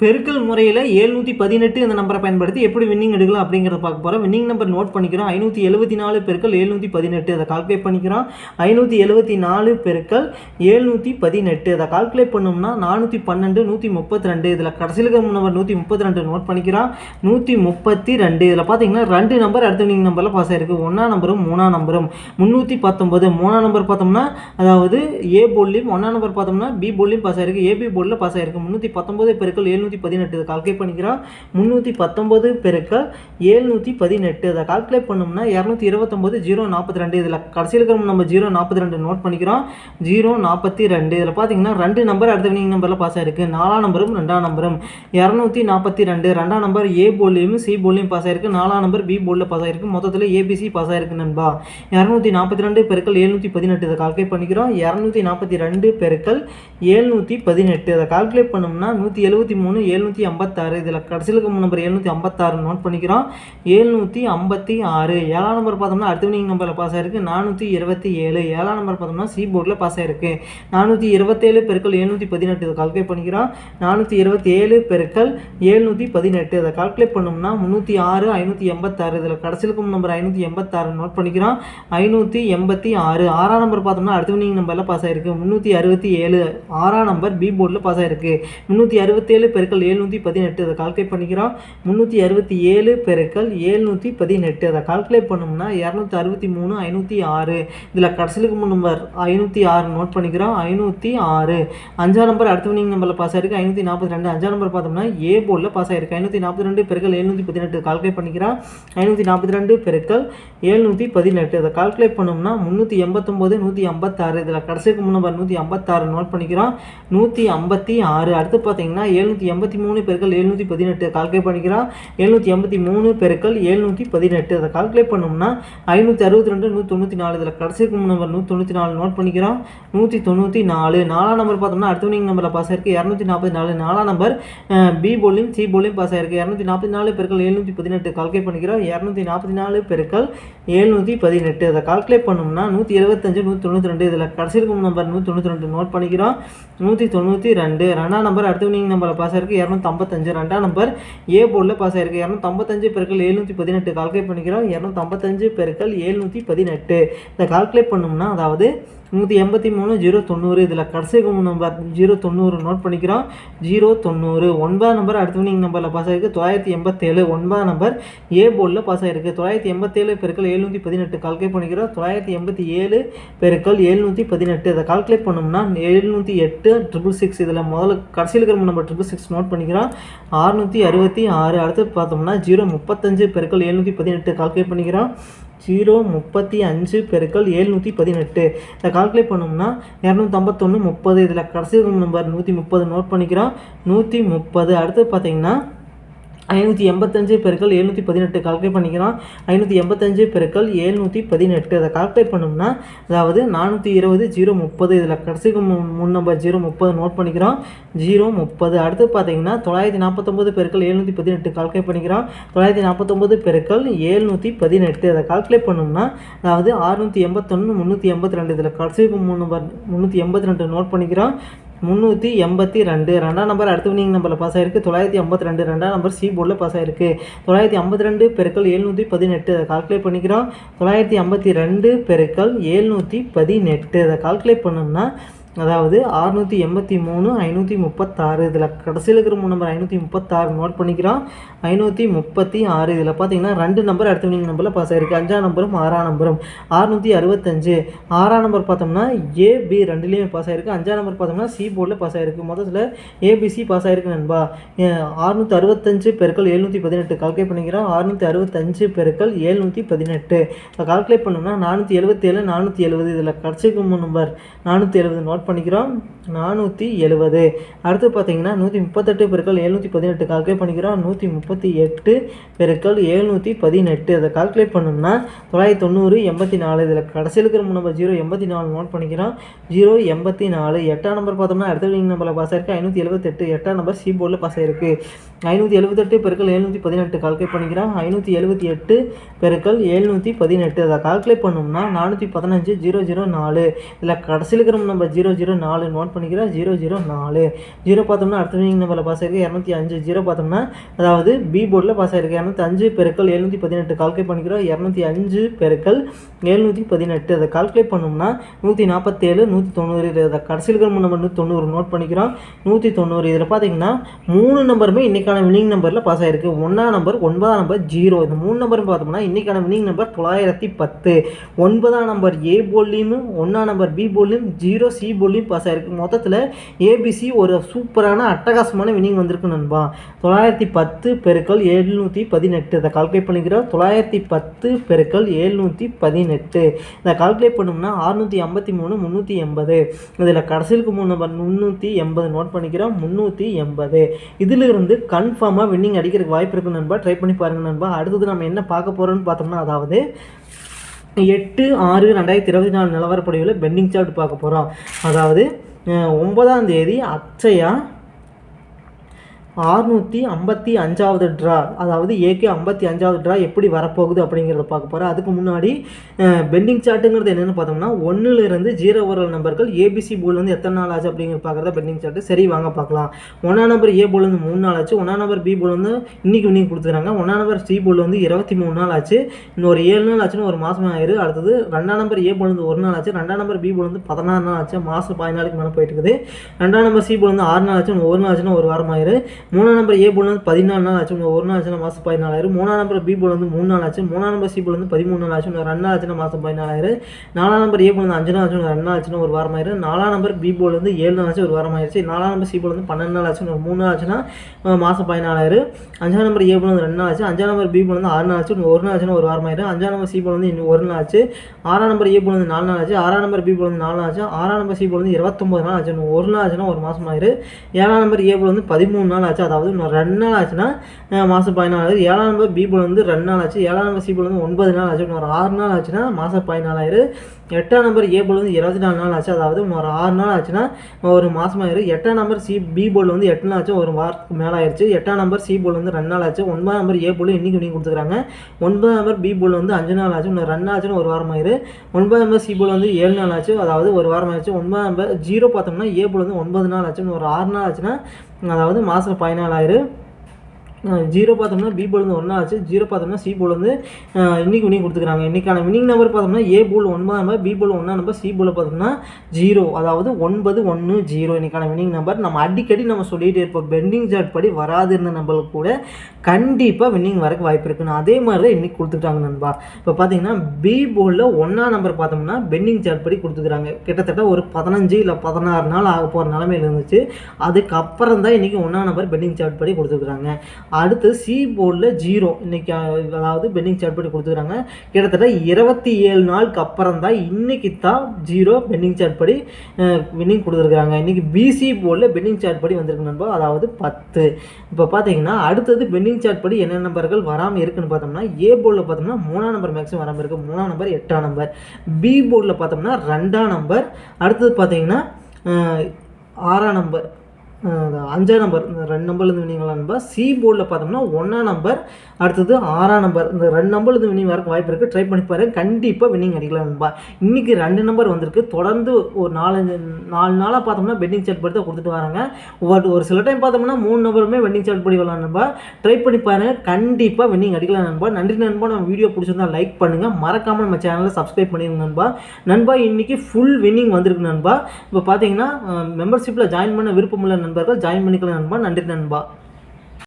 பெருக்கல் முறையில் எழுநூற்றி பதினெட்டு இந்த நம்பரை பயன்படுத்தி எப்படி வின்னிங் எடுக்கலாம் அப்படிங்கிறத பார்க்க போகிறோம் வின்னிங் நம்பர் நோட் பண்ணிக்கிறோம். ஐநூற்றி எழுபத்தி நாலு பெருக்கள் எழுநூற்றி பதினெட்டு. அதை கால்குலேட் பண்ணிக்கிறோம். ஐநூற்றி எழுபத்தி நாலு பெருக்கள் எழுநூற்றி பதினெட்டு. அதை கால்குலேட் பண்ணோம்னா நானூற்றி பன்னெண்டு நூற்றி முப்பத்தி ரெண்டு இதில் கடைசியில் நம்பர் நூற்றி முப்பத்தி ரெண்டு நோட் பண்ணிக்கிறோம் நூற்றி முப்பத்தி ரெண்டு இதில் பார்த்தீங்கன்னா ரெண்டு நம்பர் அடுத்த வின்னிங் நம்பரில் பாஸ் ஆயிருக்கு. ஒன்றாம் நம்பரும் மூணாம் நம்பரும் முந்நூற்றி பத்தொம்பது மூணாம் நம்பர் பார்த்தோம்னா அதாவது ஏ போல்லையும் ஒன்றாம் நம்பர் பார்த்தோம்னா பி போல்லையும் பாஸ் ஆயிருக்கு. ஏபி போர்டில் பாஸ் ஆயிருக்கு. முந்நூற்றி பத்தொம்பது பெருக்கள் ஐநூற்றி பதினெட்டு. இதை கால்குலேட் பண்ணிக்கிறோம் முந்நூற்றி பத்தொம்பது பெருக்கள் எழுநூற்றி பதினெட்டு. அதை கால்குலேட் பண்ணோம்னா இரநூத்தி இருபத்தொம்போது ஜீரோ நாற்பத்தி ரெண்டு. இதில் கடைசியில் இருக்கிற நம்ம ஜீரோ நாற்பத்தி ரெண்டு நோட் பண்ணிக்கிறோம். ஜீரோ நாற்பத்தி ரெண்டு. இதில் பார்த்தீங்கன்னா ரெண்டு நம்பர் அடுத்த வினிங் நம்பரில் பாஸ் ஆயிருக்கு. நாலாம் நம்பரும் ரெண்டாம் நம்பரும் இரநூத்தி நாற்பத்தி ரெண்டு. ரெண்டாம் நம்பர் ஏ போர்லையும் சி போர்ட்லேயும் பாஸ் ஆயிருக்கு. நாலாம் நம்பர் பி போர்டில் பாஸ் ஆயிருக்கு. மொத்தத்தில் ஏபிசி பாஸ் ஆயிருக்கு நண்பா. இரநூத்தி நாற்பத்தி ரெண்டு பெருக்கள் எழுநூற்றி பதினெட்டு. இதை கால்குலேட் பண்ணிக்கிறோம். இரநூத்தி நாற்பத்தி ரெண்டு பெருக்கள் ஏழ்நூற்றி பதினெட்டு. அதை கால்குலேட் பண்ணோம்னா நூற்றி எழுபத்தி மூணு எழுநூற்றி ஐம்பத்தாறு. இதில் கடைசியில் இருக்க நம்பர் எழுநூற்றி ஐம்பத்தாறு நோட் பண்ணிக்கிறோம். எழுநூற்றி ஐம்பத்தி ஆறு ஏழாம் நம்பர் பார்த்தோம்னா அடுத்த வினிங் நம்பரில் பாஸ் ஆயிருக்கு. நானூற்றி இருபத்தி ஏழு ஏழாம் நம்பர் பார்த்தோம்னா சி போர்டில் பாஸ் ஆயிருக்கு. நானூற்றி இருபத்தேழு பெருக்கள் எழுநூற்றி பதினெட்டு. இதை கால்குலேட் பண்ணிக்கிறோம். நானூற்றி இருபத்தி ஏழு பெருக்கள் எழுநூற்றி பதினெட்டு. அதை கால்குலேட் பண்ணோம்னா முந்நூற்றி ஆறு ஐநூற்றி எண்பத்தாறு. இதில் கடைசியில் இருக்கும் நம்பர் ஐநூற்றி எண்பத்தாறு நோட் பண்ணிக்கிறோம். ஐநூற்றி எண்பத்தி ஆறு. ஆறாம் நம்பர் பார்த்தோம்னா அடுத்த நம்பரில் பாஸ் ஆயிருக்கு. முந்நூற்றி அறுபத்தி ஏழு ஆறாம் நம்பர் பி போர்டில் பாஸ் ஆயிருக்கு. முந்நூற்றி அறுபத்தேழு பெருக்கள் எழுநூற்றி பதினெட்டு. அதை கால்குலேட் பண்ணிக்கிறோம். முந்நூற்றி அறுபத்தி ஏழு பெருக்கல் எழுநூற்றி பதினெட்டு. அதை கால்குலேட் பண்ணோம்னா இரநூத்தி அறுபத்தி மூணு ஐநூற்றி ஆறு. இதில் கடைசிலுக்கு மூணு நம்பர் ஐநூற்றி ஆறு நோட் பண்ணிக்கிறோம். ஐநூற்றி ஆறு. அஞ்சாம் நம்பர் அடுத்த வினிங் நம்பரில் பாஸ் ஆயிருக்கு. ஐநூற்றி நாற்பத்தி ரெண்டு. அஞ்சாம் நம்பர் பார்த்தோம்னா ஏ போர்டில் பாஸ் ஆயிருக்கு. ஐநூற்றி நாற்பத்தி ரெண்டு பெருக்கள் எழுநூற்றி பதினெட்டு. கால்குலேட் பண்ணிக்கிறோம். ஐநூற்றி நாற்பத்தி ரெண்டு பெருக்கல் எழுநூற்றி பதினெட்டு. அதை கால்குலேட் பண்ணோம்னா முந்நூற்றி எண்பத்தொம்போது நூற்றி ஐம்பத்தாறு இதில் கடைசிக்கு மூணு நம்பர் நூற்றி ஐம்பத்தாறு நோட் பண்ணிக்கிறோம். நூற்றி ஐம்பத்தி ஆறு. அடுத்து பார்த்தீங்கன்னா எழுநூற்றி எண்பத்தி மூணு பெருக்கள் எழுநூற்றி பதினெட்டு. கால்குலேட் பண்ணிக்கிறோம். எழுநூற்றி எண்பத்தி மூணு பெருக்கள் எழுநூற்றி பதினெட்டு. அதை கால்குலேட் பண்ணோம்னா ஐநூற்றி அறுபத்தி ரெண்டு நூற்றி தொண்ணூற்றி நாலு. இதில் கடைசிக்கு நம்பர் நூற்றி தொண்ணூற்றி நாலு நோட் பண்ணிக்கிறோம். நூற்றி தொண்ணூற்றி நாலு. நாலாம் நம்பர் பார்த்தோம்னா அடுத்தவனிங் நம்பரில் பாஸ் ஆயிருக்கு. இரநூத்தி நாற்பத்தி நாலு. நாலாம் நம்பர் பி போலிங் சி போலிங் பாஸ் ஆயிருக்கு. இரநூத்தி நாற்பத்தி நாலு பெருக்கள் எழுநூற்றி பதினெட்டு. கால்குலேட் பண்ணிக்கிறோம். இரநூத்தி நாற்பத்தி நாலு பெருக்கள் எழுநூற்றி பதினெட்டு. அதை கால்குலேட் பண்ணோம்னா நூற்றி எழுபத்தஞ்சு நூற்றி தொண்ணூற்றி ரெண்டு. இதில் கடைசி இருக்கும் நம்பர் நூற்றி தொண்ணூற்றி ரெண்டு. நோட் பண்ணிக்கிறோம். நூற்றி தொண்ணூற்றி ரெண்டு. ரெண்டாம் நம்பர் அடுத்தவனிங் நம்பரில் பாஸ் ஆயிருக்கு. இரநூத்தம்பத்தஞ்சு. ரெண்டாம் நம்பர் ஏ போர்டில் பாஸ் ஆயிருக்கு. இரநூத்தம்பத்தஞ்சு பெருக்கள் எழுநூற்றி பதினெட்டு கால்குலேட் பண்ணிக்கிறோம். இரநூத்தம்பத்தஞ்சு பெருக்கள் எழுநூற்றி பதினெட்டு இதை கால்குலேட் பண்ணோம்னா அதாவது நூற்றி எண்பத்தி மூணு ஜீரோ தொண்ணூறு இதில் கடைசி நம்பர் ஜீரோ தொண்ணூறு நோட் பண்ணிக்கிறோம். ஜீரோ தொண்ணூறு ஒன்பதாம் நம்பர் அடுத்த வினிங் நம்பரில் பாஸ் ஆகிருக்கு தொள்ளாயிரத்தி எண்பத்தேழு. ஒன்பதாம் நம்பர் ஏ போர்டில் பாஸ் ஆகிருக்கு தொள்ளாயிரத்தி எண்பத்தேழு பெருக்கள் எழுநூற்றி பதினெட்டு கால்குலேட் பண்ணிக்கிறோம். தொள்ளாயிரத்தி எண்பத்தி ஏழு பெருக்கள் எழுநூற்றி பதினெட்டு இதை கால்குலேட் பண்ணோம்னா எழுநூற்றி எட்டு ட்ரிபிள் சிக்ஸ் இதில் முதல்ல கடைசியில் இருக்கிற நம்பர் ட்ரிபிள் சிக்ஸ் நோட் பண்ணிக்கிறோம். அறுநூற்றி அறுபத்தி ஆறு அடுத்து பார்த்தோம்னா ஜீரோ முப்பத்தஞ்சு பெருக்கள் எழுநூற்றி பதினெட்டு கால்குலேட் பண்ணிக்கிறோம். ஜீரோ முப்பத்தி அஞ்சு பெருக்கள் எழுநூற்றி பதினெட்டு. இதை கால்குலேட் பண்ணோம்னா இரநூத்தம்பத்தொன்று முப்பது. இதில் கடைசி நம்பர் நூற்றி முப்பது நோட் பண்ணிக்கிறோம். நூற்றி முப்பது. அடுத்து பார்த்தீங்கன்னா ஐநூற்றி எண்பத்தஞ்சு பெருக்கள் எழுநூற்றி பதினெட்டு கால்குலேட் பண்ணிக்கிறோம். ஐநூற்றி எண்பத்தஞ்சு பெருக்கள் எழுநூற்றி பதினெட்டு. அதை கால்குலேட் பண்ணோம்னா அதாவது நானூற்றி இருபது ஜீரோ முப்பது இதில் கடைசிக்கு மூணு நம்பர் ஜீரோ முப்பது நோட் பண்ணிக்கிறோம். ஜீரோ முப்பது. அடுத்து பார்த்தீங்கன்னா தொள்ளாயிரத்தி நாற்பத்தொம்பது பெருக்கள் எழுநூற்றி பதினெட்டு கால்குலேட் பண்ணிக்கிறோம். தொள்ளாயிரத்தி நாற்பத்தொம்பது பெருக்கள் எழுநூற்றி பதினெட்டு. அதை கால்குலேட் பண்ணோம்னா அதாவது ஆறுநூற்றி எண்பத்தொன்று முந்நூற்றி எண்பத்தி ரெண்டு. இதில் கடைசிக்கு மூணு நம்பர் முந்நூற்றி எண்பத்தி ரெண்டு நோட் பண்ணிக்கிறோம். முந்நூற்றி எண்பத்தி ரெண்டு. ரெண்டாம் நம்பர் அடுத்த வினிங் நம்பரில் பாஸ் ஆயிருக்கு. தொள்ளாயிரத்தி ஐம்பத்தி ரெண்டு ரெண்டாம் நம்பர் சி போர்டில் பாஸ் ஆயிருக்கு. தொள்ளாயிரத்தி ஐம்பத்தி ரெண்டு பெருக்கள் எழுநூற்றி பதினெட்டு. அதை கால்குலேட் பண்ணிக்கிறோம். தொள்ளாயிரத்தி ஐம்பத்தி ரெண்டு பெருக்கள் எழுநூற்றி பதினெட்டு. அதை கால்குலேட் பண்ணோம்னா அதாவது அறுநூற்றி எண்பத்தி மூணு ஐநூற்றி முப்பத்தாறு. இதில் கடைசியில் இருக்கிற மூணு நம்பர் ஐநூற்றி முப்பத்தாறு நோட் பண்ணிக்கிறோம். ஐநூற்றி முப்பத்தி ஆறு. இதில் பார்த்தீங்கன்னா ரெண்டு நம்பர் அடுத்த நீங்கள் நம்பரில் பாஸ் ஆகிருக்கு அஞ்சாம் நம்பரும் ஆறாம் நம்பரும் அறுநூற்றி அறுபத்தஞ்சு. ஆறாம் நம்பர் பார்த்தோம்னா ஏபி ரெண்டுலேயுமே பாஸ் ஆகிருக்கு அஞ்சாம் நம்பர் பார்த்தோம்னா சி போர்டில் பாஸ் ஆகிருக்கு மொத்தத்தில் ஏபிசி பாஸ் ஆகிருக்கு நண்பா. அறுநூற்றி அறுபத்தஞ்சு பெருக்கள் எழுநூற்றி பதினெட்டு. கால்குலேட் பண்ணிக்கிறோம். அறுநூற்றி அறுபத்தஞ்சு பெருக்கள் எழுநூற்றி பதினெட்டு. இப்போ கால்குலேட் பண்ணோம்னா நானூற்றி எழுபத்தேழு நானூற்றி எழுபது இதில் கடைசிக்கு மூணு நம்பர் நானூற்றி எழுபது நோட் பண்ணிக்கிறோம். நானூற்றி எழுபது அடுத்து பார்த்தீங்கன்னா நூற்றி முப்பத்தெட்டு பெருக்கள் எழுநூற்றி பதினெட்டு. கால்குலேட் பண்ணிக்கிறோம். நூற்றி முப்பத்தி எட்டு பெருக்கள் எழுநூற்றி பதினெட்டு. அதை கால்குலேட் பண்ணோம்னா தொள்ளாயிரத்தி தொண்ணூறு எண்பத்தி நாலு. இதில் கடைசியில் இருக்கிற நம்பர் ஜீரோ எண்பத்தி நாலு நோட் பண்ணிக்கிறோம். ஜீரோ எண்பத்தி நாலு. எட்டாம் நம்பர் பார்த்தோம்னா அடுத்த வினிங் நம்பரில் பாஸ் ஆயிருக்கு. ஐநூற்றி எழுபத்தெட்டு எட்டாம் நம்பர் சி போர்டில் பாஸ் ஆயிருக்கு. ஐநூற்றி எழுபத்தெட்டு பெருக்கள் எழுநூற்றி பதினெட்டு. கால்குலேட் பண்ணிக்கிறோம். ஐநூற்றி எழுபத்தி எட்டு பெருக்கள் எழுநூற்றி பதினெட்டு. அதை கால்குலேட் பண்ணோம்னா நானூற்றி பதினஞ்சு ஜீரோ ஜீரோ நாலு. இதில் கடைசியில் இருக்கிற நம்பர் ஜீரோ ஜீரோ நாலு நோட் பண்ணிக்கிறோம் ஜீரோ ஜீரோ நாலு. ஜீரோ பார்த்தோம்னா அடுத்த வினிங் நம்பரில் பாஸ் ஆகிருக்கு இரநூத்தி அஞ்சு. ஜீரோ பார்த்தோம்னா அதாவது பி போர்டில் பாஸ் ஆகிருக்கு இரநூத்தி அஞ்சு பெருக்கள் எழுநூற்றி பதினெட்டு. கால்குலேட் பண்ணிக்கிறோம் இரநூத்தி அஞ்சு பெருக்கள் எழுநூற்றி பதினெட்டு. அதை கால்குலேட் பண்ணோம்னா நூற்றி நாற்பத்தேழு நூற்றி தொண்ணூறு. இதை கடைசியில் மூணு நம்பர் நூற்றி தொண்ணூறு நோட் பண்ணிக்கிறோம் நூற்றி தொண்ணூறு. இதில் பார்த்தீங்கன்னா மூணு நம்பருமே இன்றைக்கான வினிங் நம்பரில் பாஸ் ஆகிருக்கு ஒன்றாம் நம்பர் ஒன்பதாம் நம்பர் ஜீரோ. இந்த மூணு நம்பரும் பார்த்தோம்னா இன்றைக்கான வினிங் நம்பர் தொள்ளாயிரத்தி பத்து. ஒன்பதாம் நம்பர் ஏ போல்லையும் ஒன்றாம் நம்பர் பி போல்லையும் ஜீரோ சி போல்லையும் பாஸ் ஆயிருக்கு மொத்தத்தில் ஏபிசி ஒரு சூப்பரான அட்டகாசமான வினிங் வந்திருக்கு நண்பா. தொள்ளாயிரத்தி பத்து பெருக்கள் எழுநூற்றி பதினெட்டு. இதை கால்குலேட் பண்ணிக்கிறோம். தொள்ளாயிரத்தி பத்து பெருக்கள் எழுநூற்றி பதினெட்டு. இதை கால்குலேட் பண்ணோம்னா அறுநூற்றி ஐம்பத்தி மூணு முந்நூற்றி எண்பது. இதில் கடைசிலுக்கு மூணு நம்பர். முந்நூற்றி எண்பது நோட் பண்ணிக்கிறோம். முந்நூற்றி எண்பது. இதிலிருந்து கன்ஃபார்மாக வின்னிங் அடிக்கிறதுக்கு வாய்ப்பு இருக்குது நண்பா. ட்ரை பண்ணி பாருங்க நண்பா. அடுத்தது நம்ம என்ன பார்க்க போகிறோம்னு பார்த்தோம்னா அதாவது எட்டு ஆறு ரெண்டாயிரத்தி இருபத்தி நாலு நிலவரப்படியில் பெண்டிங் சார்ட் பார்க்க போகிறோம் அதாவது ஒன்பதாம் தேதி அச்சையாக ஆறுநூற்றி ஐம்பத்தி அஞ்சாவது ட்ரா அதாவது ஏகே ஐம்பத்தி அஞ்சாவது ட்ரா எப்படி வரப்போகுது அப்படிங்கிறத பார்க்க போகிறோம் அதுக்கு முன்னாடி பெண்டிங் சார்ட்டுங்கிறது என்னென்னு பார்த்தோம்னா ஒன்றுலேருந்து ஜீரோ வர நம்பர்கள் ஏபிசி போர்ட்லேருந்து எத்தனை நாள் ஆச்சு அப்படிங்கிற பார்க்குறத பெண்டிங் சார்ட்டு சரி வாங்க பார்க்கலாம். ஒன்றாம் நம்பர் ஏ போர்ட்லேருந்து மூணு நாள் ஆச்சு. ஒன்றாம் நம்பர் பி போர்ட்லேருந்து இன்னைக்கு இன்னைக்கு கொடுத்துருக்காங்க. ஒன்றாம் நம்பர் சி போர்ட்லேருந்து இருபத்தி மூணு நாள் ஆச்சு. இன்னும் ஒரு ஏழு நாள் ஆச்சுன்னு ஒரு மாதம் ஆயிரு. அடுத்தது ரெண்டாம் நம்பர் ஏ போர்ட்லேருந்து ஒரு நாள் ஆச்சு. ரெண்டாம் நம்பர் பி போர்ட்லேருந்து பதினாறு நாள் ஆச்சு. மாதம் பதினாலுக்கு மேலே போயிட்டு இருக்குது. ரெண்டாம் நம்பர் சி போர்ட்லேருந்து ஆறு நாள் ஆச்சு. ஒரு நாள் ஆச்சுன்னா ஒரு வாரம் ஆயிரு. மூணாம் நம்பர் ஏ போல் வந்து பதினாலு நாள் ஆச்சு ஒரு நாள் ஆச்சுன்னா மாதம் பதினாலாயிரம் மூணாம் நம்பர் பி போல் வந்து மூணு நாள் ஆச்சு மூணாம் நம்பர் சி போல் வந்து பதிமூணு நாள் ஆச்சு ரெண்டு நாள் ஆச்சுன்னா மாதம் பதினாலாயிரம் நாலாம் நம்பர் ஏ போல் வந்து அஞ்சு நாள் ஆச்சு ரெண்டு நாள் ஆச்சுன்னா ஒரு வாரம் ஆயிரும் நாலாம் நம்பர் பி போல் வந்து ஏழு நாள் ஆச்சு ஒரு வாரம் ஆயிடுச்சு நாலாம் நம்பர் சி போல் வந்து பன்னெண்டு நாள் ஆச்சு ஒரு மூணு நாள் ஆச்சுன்னா மாதம் பதினாலாயிரம் அஞ்சாம் நம்பர் ஏ போல் வந்து ரெண்டு நாள் ஆச்சு அஞ்சாம் நம்பர் பி போல் வந்து ஆறு நாள் ஆச்சு ஒரு நாள் ஆச்சுன்னா ஒரு வாரம் ஆயிரும் அஞ்சாம் நம்பர் சி போல் வந்து இன்னும் ஒரு நாள் ஆச்சு ஆறாம் நம்பர் ஏ போல் வந்து நாலு நாள் ஆச்சு ஆறாம் நம்பர் பி போல் வந்து நாலு நாள் ஆச்சு ஆறாம் நம்பர் சி போல் வந்து இருபத்தொம்பது நாள் ஆச்சு ஒரு நாள் ஆச்சுன்னா ஒரு மாதம் ஆயிரு ஏழாம் நம்பர் ஏ போல் வந்து பதிமூணு நாள் ஆச்சு அதாவது இன்னும் ரெண்டு நாள் ஆச்சுன்னா மாதம் பதினாலாயிரம் ஏழாம் நம்பர் பி போல் வந்து ரெண்டு நாள் ஆச்சு. ஏழாம் நம்பர் சி போல் வந்து ஒன்பது நாள் ஆச்சு. இன்னொரு ஆறு நாள் ஆச்சுன்னா மாதம் பதினாலாயிரம் எட்டாம் நம்பர் ஏ போல் வந்து இருபத்தி நாலு நாள் ஆச்சு. அதாவது இன்னொரு ஆறு நாள் ஆச்சுன்னா ஒரு மாதம் ஆயிரும் எட்டாம் நம்பர் சி பி போல் வந்து எட்டு நாள் ஆச்சு. ஒரு வாரத்துக்கு மேலே ஆயிடுச்சு எட்டாம் நம்பர் சி போல் வந்து ரெண்டு நாள் ஆச்சு. ஒன்பதாம் நம்பர் ஏ போல் இன்னைக்கு நீங்கள் கொடுத்துருக்காங்க ஒன்பதாம் நம்பர் பி போல் வந்து அஞ்சு நாள் ஆச்சு. இன்னும் ரெண்டு ஆச்சுன்னு ஒரு வாரம் ஆயிரு. ஒன்பதாம் நம்பர் சி போல் வந்து ஏழு நாள் ஆச்சு. அதாவது ஒரு வாரம் ஆயிடுச்சு. ஒன்பதாம் நம்பர் ஜீரோ பார்த்தோம்னா ஏ போல் வந்து ஒன்பது நாள் ஆச்சு. இன்னும் ஒரு ஆறு நாள் ஆச்சுன்னா அதாவது மாதம் பதினாலாயிரம் ஜீரோ பார்த்தோம்னா பி போல் வந்து ஒன்றா ஆச்சு. ஜீரோ பார்த்தோம்னா சி போல் வந்து இன்னைக்கு வினிங் கொடுத்துருக்காங்க இன்னைக்கான வினிங் நம்பர் பார்த்தோம்னா ஏ போல் ஒன்பதாம் நம்பர் பி போல் ஒன்றா நம்பர் சி போல் பார்த்தோம்னா ஜீரோ அதாவது ஒன்பது ஒன்று ஜீரோ இன்னைக்கான வினிங் நம்பர் நம்ம அடிக்கடி நம்ம சொல்லிகிட்டே இருப்போம். பெண்டிங் சார்ட் படி வராது இருந்த நம்பருக்கு கூட கண்டிப்பாக வின்னிங் வரக்கு வாய்ப்பு இருக்குன்னு அதே மாதிரி தான் இன்றைக்கி கொடுத்துட்டாங்க நண்பா. இப்போ பார்த்தீங்கன்னா பி போர்டில் ஒன்றா நம்பர் பார்த்தோம்னா பெண்டிங் சார்ட் படி கொடுத்துக்கிறாங்க. கிட்டத்தட்ட ஒரு பதினஞ்சு இல்லை பதினாறு நாள் ஆக போகிற நிலமையில இருந்துச்சு. அதுக்கப்புறம் தான் இன்றைக்கி ஒன்றா நம்பர் பெண்டிங் சார்ட் படி கொடுத்துருக்குறாங்க அடுத்து சி போர்டில் ஜீரோ இன்றைக்கி அதாவது பெண்டிங் சார்ட் படி கொடுத்துருக்காங்க கிட்டத்தட்ட இருபத்தி ஏழு நாளுக்கு அப்புறம் தான் இன்றைக்கி தான் ஜீரோ பெண்டிங் சார்ட் படி வின்னிங் கொடுத்துருக்காங்க இன்றைக்கி பிசி போர்டில் பெண்டிங் சார்ட் படி வந்திருக்கு நண்பா. அதாவது பத்து. இப்போ பார்த்தீங்கன்னா அடுத்தது பெண்டிங் சார்ட் படி என்ன நம்பர்கள் வராமல் இருக்குன்னு பார்த்தோம்னா ஏ போர்டில் பார்த்தோம்னா மூணாம் நம்பர் மேக்ஸிமம் வராமல் இருக்குது மூணாம் நம்பர் எட்டாம் நம்பர் பி போர்டில் பார்த்தோம்னா ரெண்டாம் நம்பர் அடுத்தது பார்த்தீங்கன்னா ஆறாம் நம்பர் அஞ்சாம் நம்பர் இந்த ரெண்டு நம்பர்லேருந்து வினிங்களா நம்பர் சி போர்டில் பார்த்தோம்னா ஒன்றாம் நம்பர் அடுத்தது ஆறாம் நம்பர் இந்த ரெண்டு நம்பர்லேருந்து வினிங் வரக்கு வாய்ப்பு இருக்குது ட்ரை பண்ணி பாருங்க. கண்டிப்பாக வினிங் அடிக்கலாம் நண்பா. இன்றைக்கி ரெண்டு நம்பர் வந்திருக்கு. தொடர்ந்து ஒரு நாலஞ்சு நாலு நாளாக பார்த்தோம்னா பெண்டிங் சார்ட் படி தான் கொடுத்துட்டு வராங்க. ஒரு ஒரு சில டைம் பார்த்தோம்னா மூணு நம்பருமே வெண்டிங் சார்ட் படி வரலாம் ட்ரை பண்ணி பாருங்க. கண்டிப்பாக வின்னிங் அடிக்கலாம் நண்பா. நன்றி நண்பா. நம்ம வீடியோ பிடிச்சிருந்தா லைக் பண்ணுங்கள் மறக்காமல் நம்ம சேனலை சப்ஸ்கிரைப் பண்ணிடுங்க நண்பா. நண்பா இன்றைக்கி ஃபுல் வின்னிங் வந்திருக்கு நண்பா. இப்போ பார்த்தீங்கன்னா மெம்பர்ஷிப்பில் ஜாயின் பண்ண விருப்பமுள்ள நண்பர்கள். ஜாயின் பண்ணிக்கலாம் நண்பா. நன்றி நண்பா.